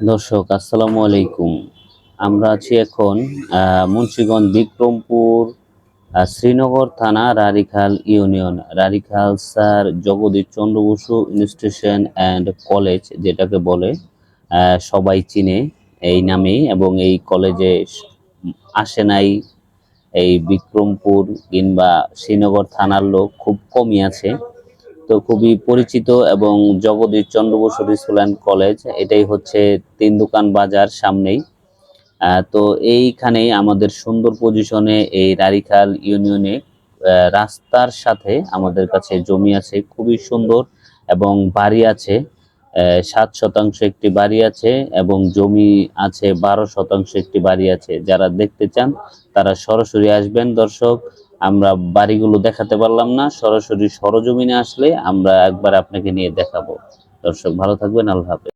দর্শক, আসসালামু আলাইকুম। আমরা আছি এখন মুন্সিগঞ্জ বিক্রমপুর শ্রীনগর থানা, Rarikhal union. Rarikhal sir Jagadish Chandra Bose institution and college, যেটাকে বলে সবাই চিনে এই নামেই এবং এই কলেজে আসে নাই। এই বিক্রমপুর কিংবা শ্রীনগর থানার লোক খুব কমই আছে। তো খুবই পরিচিত এবং Jagadish Chandra Bose school and college, এটাই হচ্ছে তিন দোকান বাজার সামনেই। তো এইখানেই আমাদের সুন্দর পজিশনে এই রারিখাল ইউনিয়নে রাস্তার সাথে আমাদের কাছে জমি আছে, খুবই সুন্দর এবং বাড়ি আছে। সাত শতাংশ একটি বাড়ি আছে এবং জমি আছে বারো শতাংশ একটি বাড়ি আছে। যারা দেখতে চান তারা সরাসরি আসবেন দর্শক। আমরা বাড়িগুলো দেখাতে পারলাম না। সরাসরি সরজমিনে আসলে আমরা একবার আপনাকে নিয়ে দেখাবো। দর্শক, ভালো থাকবেন। আল্লাহ হাফেজ।